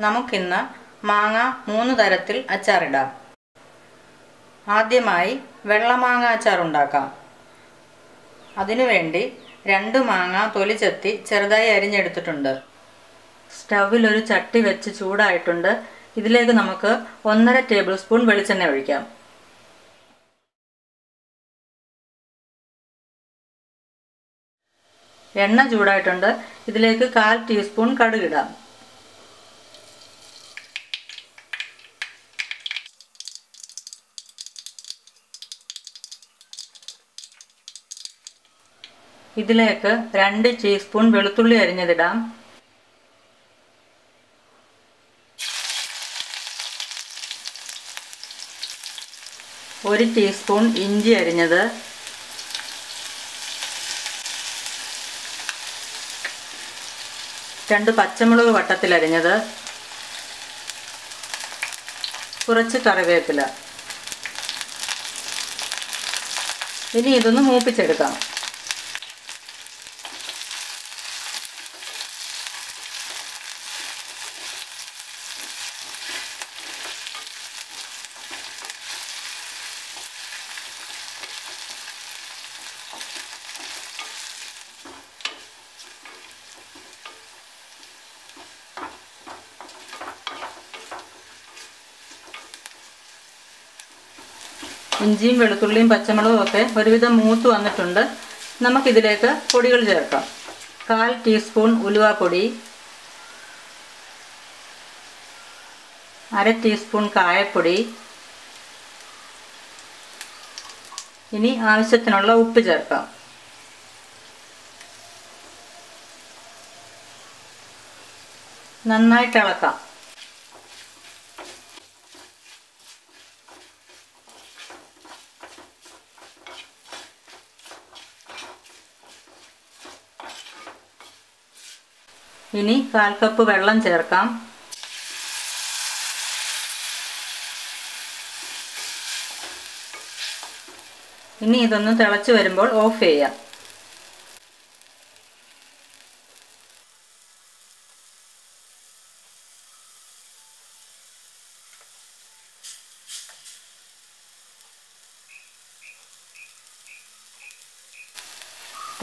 നമുക്കിന്ന് മാങ്ങ മൂന്ന് തരത്തിൽ അച്ചാറിടാം. ആദ്യമായി വെള്ളമാങ്ങ അച്ചാർ ഉണ്ടാക്കാം. അതിനുവേണ്ടി രണ്ട് മാങ്ങ തൊലിച്ചെത്തി ചെറുതായി അരിഞ്ഞെടുത്തിട്ടുണ്ട്. സ്റ്റൗവിൽ ഒരു ചട്ടി വെച്ച് ചൂടായിട്ടുണ്ട്. ഇതിലേക്ക് നമുക്ക് ഒന്നര ടേബിൾ സ്പൂൺ വെളിച്ചെണ്ണ ഒഴിക്കാം. എണ്ണ ചൂടായിട്ടുണ്ട്. ഇതിലേക്ക് കാൽ ടീസ്പൂൺ കടുകിടാം ഇതിലേക്ക് രണ്ട് ടീസ്പൂൺ വെളുത്തുള്ളി അരിഞ്ഞതിടാം. ഒരു ടീസ്പൂൺ ഇഞ്ചി അരിഞ്ഞത്. രണ്ട് പച്ചമുളക് വട്ടത്തിൽ അരിഞ്ഞത്. കുറച്ച് കറിവേപ്പില. ഇനി ഇതൊന്ന് മൂപ്പിച്ചെടുക്കാം. ഇഞ്ചിയും വെളുത്തുള്ളിയും പച്ചമുളകും ഒക്കെ ഒരുവിധം മൂത്ത് വന്നിട്ടുണ്ട്. നമുക്കിതിലേക്ക് പൊടികൾ ചേർക്കാം. കാൽ ടീസ്പൂൺ ഉലുവാപ്പൊടി അര ടീസ്പൂൺ കായപ്പൊടി ഇനി ആവശ്യത്തിനുള്ള ഉപ്പ് ചേർക്കാം. നന്നായിട്ട് ഇളക്കാം. ഇനി കാൽ കപ്പ് വെള്ളം ചേർക്കാം. ഇനി ഇതൊന്ന് തിളച്ച് വരുമ്പോൾ ഓഫ് ചെയ്യാം.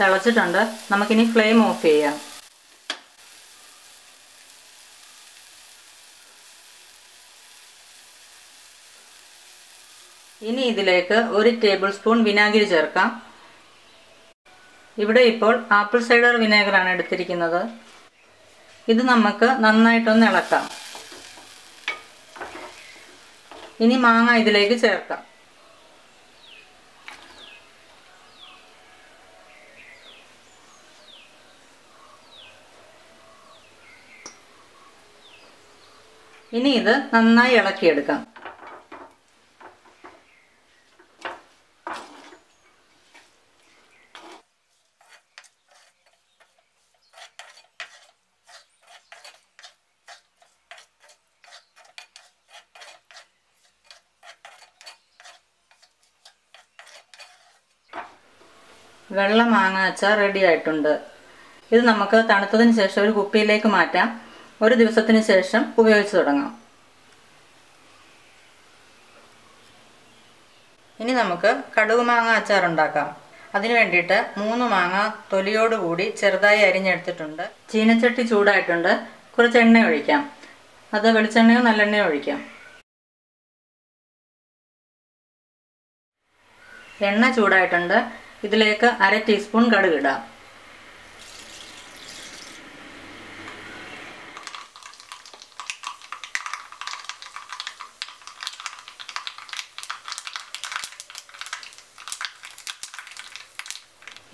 തിളച്ചിട്ടുണ്ട്. നമുക്കിനി ഫ്ലെയിം ഓഫ് ചെയ്യാം. ഇനി ഇതിലേക്ക് ഒരു ടേബിൾ സ്പൂൺ വിനാഗിരി ചേർക്കാം. ഇവിടെ ഇപ്പോൾ ആപ്പിൾ സൈഡർ വിനാഗിറാണ് എടുത്തിരിക്കുന്നത്. ഇത് നമുക്ക് നന്നായിട്ടൊന്ന് ഇളക്കാം. ഇനി മാങ്ങ ഇതിലേക്ക് ചേർക്കാം. ഇനി ഇത് നന്നായി ഇളക്കിയെടുക്കാം. വെള്ള മാങ്ങ അച്ചാർ റെഡി ആയിട്ടുണ്ട്. ഇത് നമുക്ക് തണുത്തതിന് ശേഷം ഒരു കുപ്പിയിലേക്ക് മാറ്റാം. ഒരു ദിവസത്തിന് ശേഷം ഉപയോഗിച്ച് തുടങ്ങാം. ഇനി നമുക്ക് കടുക് മാങ്ങ അച്ചാർ ഉണ്ടാക്കാം. അതിനു വേണ്ടിയിട്ട് മൂന്ന് മാങ്ങ തൊലിയോടുകൂടി ചെറുതായി അരിഞ്ഞെടുത്തിട്ടുണ്ട്. ചീനച്ചട്ടി ചൂടായിട്ടുണ്ട്. കുറച്ച് എണ്ണ ഒഴിക്കാം. അത് വെളിച്ചെണ്ണയോ നല്ലെണ്ണയോ ഒഴിക്കാം. എണ്ണ ചൂടായിട്ടുണ്ട്. ഇതിലേക്ക് അര ടീസ്പൂൺ കടുക് ഇടാം.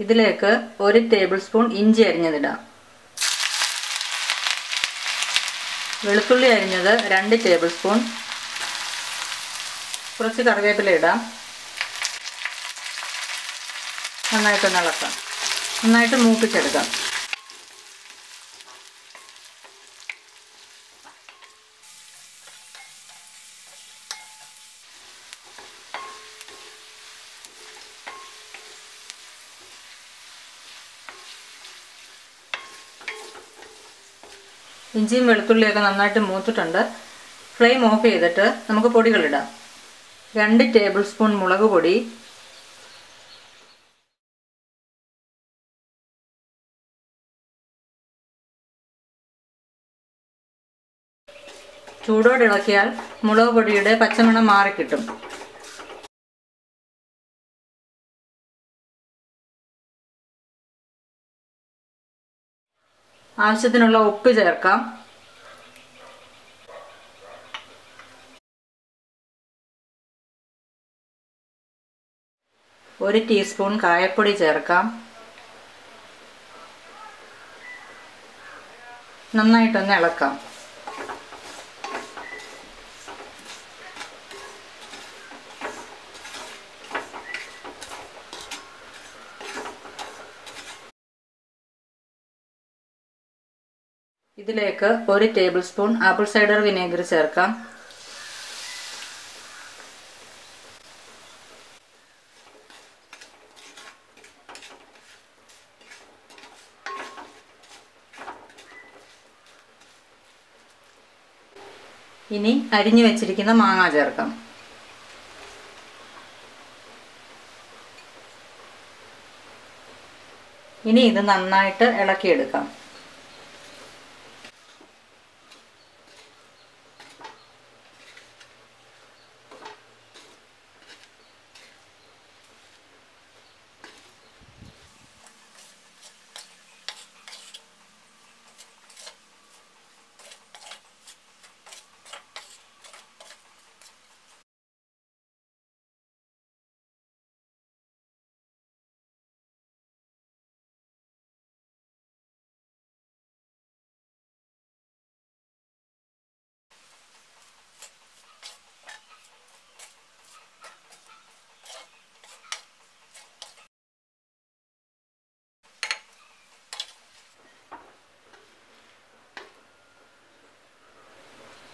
ഇതിലേക്ക് ഒരു ടേബിൾ സ്പൂൺ ഇഞ്ചി അരിഞ്ഞതിടാം. വെളുത്തുള്ളി അരിഞ്ഞത് രണ്ട് ടേബിൾ സ്പൂൺ. കുറച്ച് കറിവേപ്പില ഇടാം. നന്നായിട്ടൊന്ന് ഇളക്കാം നന്നായിട്ട് മൂപ്പിച്ചെടുക്കാം. ഇഞ്ചിയും വെളുത്തുള്ളിയൊക്കെ നന്നായിട്ട് മൂത്തിട്ടുണ്ട്. ഫ്ലെയിം ഓഫ് ചെയ്തിട്ട് നമുക്ക് പൊടികളിടാം. രണ്ട് ടേബിൾ സ്പൂൺ മുളക് പൊടി ചൂടോടെ ഇളക്കിയാൽ മുളക് പൊടിയുടെ പച്ചമണം മാറിക്കിട്ടും ആവശ്യത്തിനുള്ള ഉപ്പ് ചേർക്കാം. ഒരു ടീസ്പൂൺ കായപ്പൊടി ചേർക്കാം. നന്നായിട്ടൊന്ന് ഇളക്കാം. ഇതിലേക്ക് ഒരു table spoon apple cider vinegar ചേർക്കാം. ഇനി അരിഞ്ഞു വെച്ചിരിക്കുന്ന മാങ്ങ ചേർക്കാം. ഇനി ഇത് നന്നായിട്ട് ഇളക്കിയെടുക്കാം.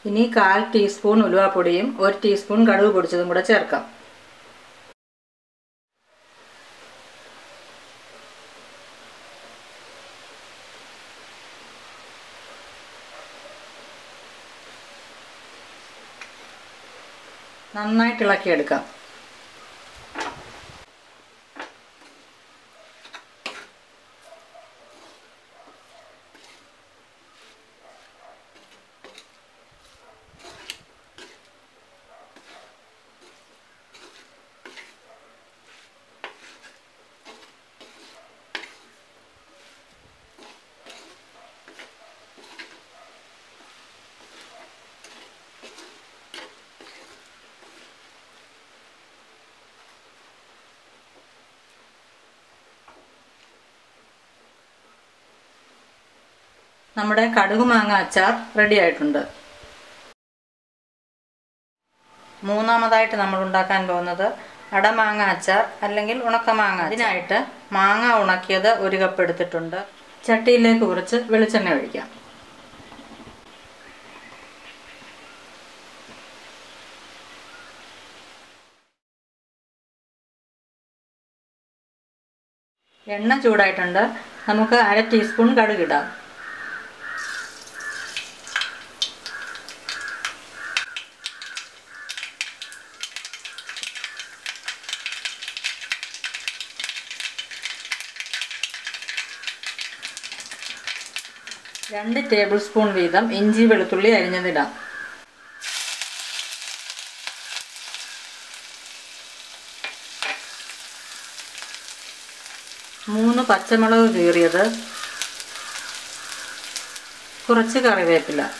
ഇനി കാൽ ടീസ്പൂൺ ഉലുവാപ്പൊടിയും ഒരു ടീസ്പൂൺ കടുക് പൊടിച്ചതും കൂടെ ചേർക്കാം. നന്നായിട്ട് ഇളക്കിയെടുക്കാം. നമ്മുടെ കടുക് മാങ്ങ അച്ചാർ റെഡി ആയിട്ടുണ്ട്. മൂന്നാമതായിട്ട് നമ്മൾ ഉണ്ടാക്കാൻ പോകുന്നത് അടമാങ്ങ അച്ചാർ അല്ലെങ്കിൽ ഉണക്കമാങ്ങ അതിനായിട്ട് മാങ്ങ ഉണക്കിയത് ഒരു കപ്പ് എടുത്തിട്ടുണ്ട്. ചട്ടിയിലേക്ക് കുറച്ച് വെളിച്ചെണ്ണ ഒഴിക്കാം. എണ്ണ ചൂടായിട്ടുണ്ട്. നമുക്ക് അര ടീസ്പൂൺ കടുകിടാം രണ്ട് ടേബിൾ സ്പൂൺ വീതം ഇഞ്ചി വെളുത്തുള്ളി അരിഞ്ഞതിടാം. മൂന്ന് പച്ചമുളക് കീറിയത്. കുറച്ച് കറിവേപ്പില.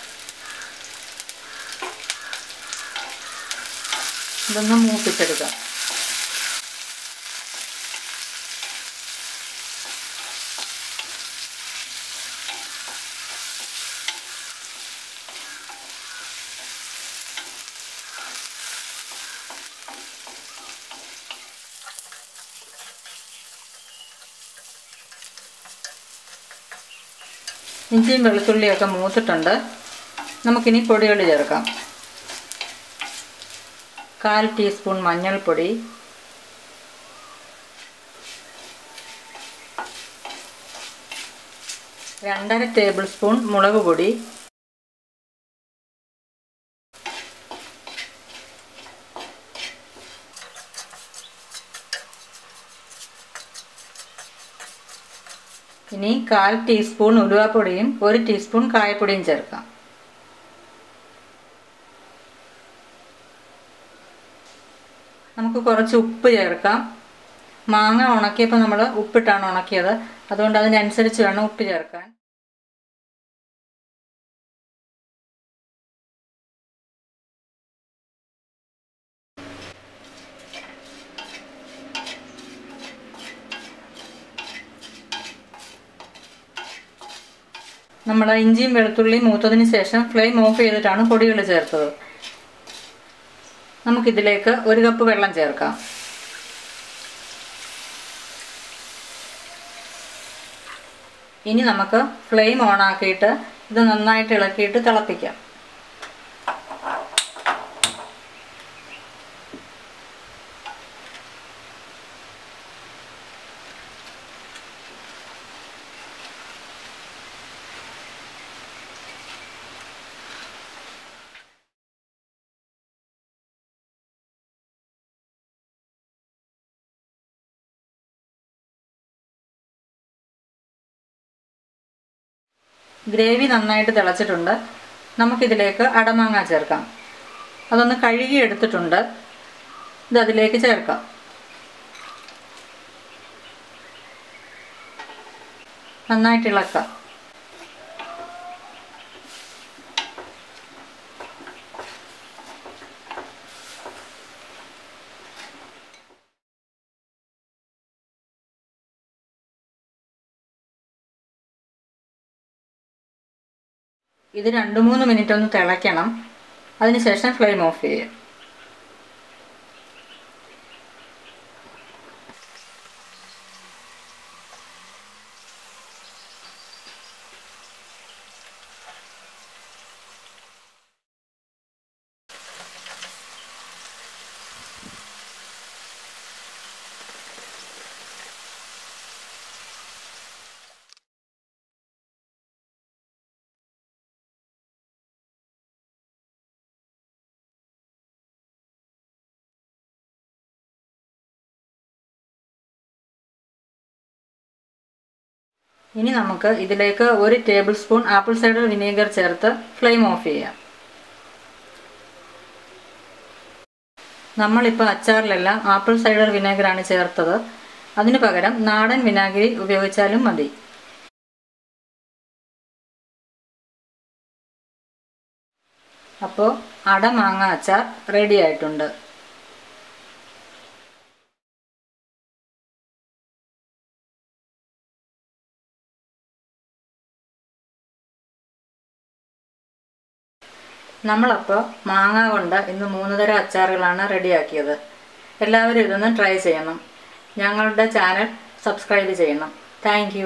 ഇതൊന്ന് മൂപ്പിച്ചെടുക്കാം. ഇഞ്ചിയും വെളുത്തുള്ളിയൊക്കെ മൂത്തിട്ടുണ്ട്. നമുക്കിനി പൊടികൾ ചേർക്കാം. കാൽ ടീസ്പൂൺ മഞ്ഞൾപ്പൊടി. രണ്ടര ടേബിൾ സ്പൂൺ മുളക് പൊടി ഇനി കാൽ ടീസ്പൂൺ ഉലുവാപ്പൊടിയും ഒരു ടീസ്പൂൺ കായപ്പൊടിയും ചേർക്കാം. നമുക്ക് കുറച്ച് ഉപ്പ് ചേർക്കാം. മാങ്ങ ഉണക്കിയപ്പോൾ നമ്മൾ ഉപ്പിട്ടാണ് ഉണക്കിയത്. അതുകൊണ്ട് അതിനനുസരിച്ച് വേണം ഉപ്പ് ചേർക്കാൻ. നമ്മൾ ഇഞ്ചിയും വെളുത്തുള്ളിയും മൂത്തതിന് ശേഷം ഫ്ലെയിം ഓഫ് ചെയ്തിട്ടാണ് പൊടികൾ ചേർത്തത്. നമുക്കിതിലേക്ക് ഒരു കപ്പ് വെള്ളം ചേർക്കാം. ഇനി നമുക്ക് ഫ്ലെയിം ഓണാക്കിയിട്ട് ഇത് നന്നായിട്ട് ഇളക്കിയിട്ട് തിളപ്പിക്കാം. ഗ്രേവി നന്നായിട്ട് തിളച്ചിട്ടുണ്ട്. നമുക്കിതിലേക്ക് അടമാങ്ങ ചേർക്കാം. അതൊന്ന് കഴുകി എടുത്തിട്ടുണ്ട്. ഇത് അതിലേക്ക് ചേർക്കാം. നന്നായിട്ട് ഇളക്കാം. ഇത് രണ്ട് മൂന്ന് മിനിറ്റ് ഒന്ന് തിളയ്ക്കണം. അതിനുശേഷം ഫ്ലെയിം ഓഫ് ചെയ്യാം ഇനി നമുക്ക് ഇതിലേക്ക് ഒരു table spoon apple cider vinegar ചേർത്ത് ഫ്ലെയിം ഓഫ് ചെയ്യാം. നമ്മളിപ്പോൾ അച്ചാറിലെല്ലാം ആപ്പിൾ സൈഡർ വിനാഗിറാണ് ചേർത്തത്. അതിന് പകരം നാടൻ വിനാഗിരി ഉപയോഗിച്ചാലും മതി. അപ്പോൾ അട മാങ്ങ അച്ചാർ റെഡി ആയിട്ടുണ്ട്. നമ്മളപ്പോൾ മാങ്ങ കൊണ്ട് ഇന്ന് മൂന്ന് തരം അച്ചാറുകളാണ് റെഡിയാക്കിയത്. എല്ലാവരും ഇതൊന്ന് ട്രൈ ചെയ്യണം. ഞങ്ങളുടെ ചാനൽ സബ്സ്ക്രൈബ് ചെയ്യണം. താങ്ക്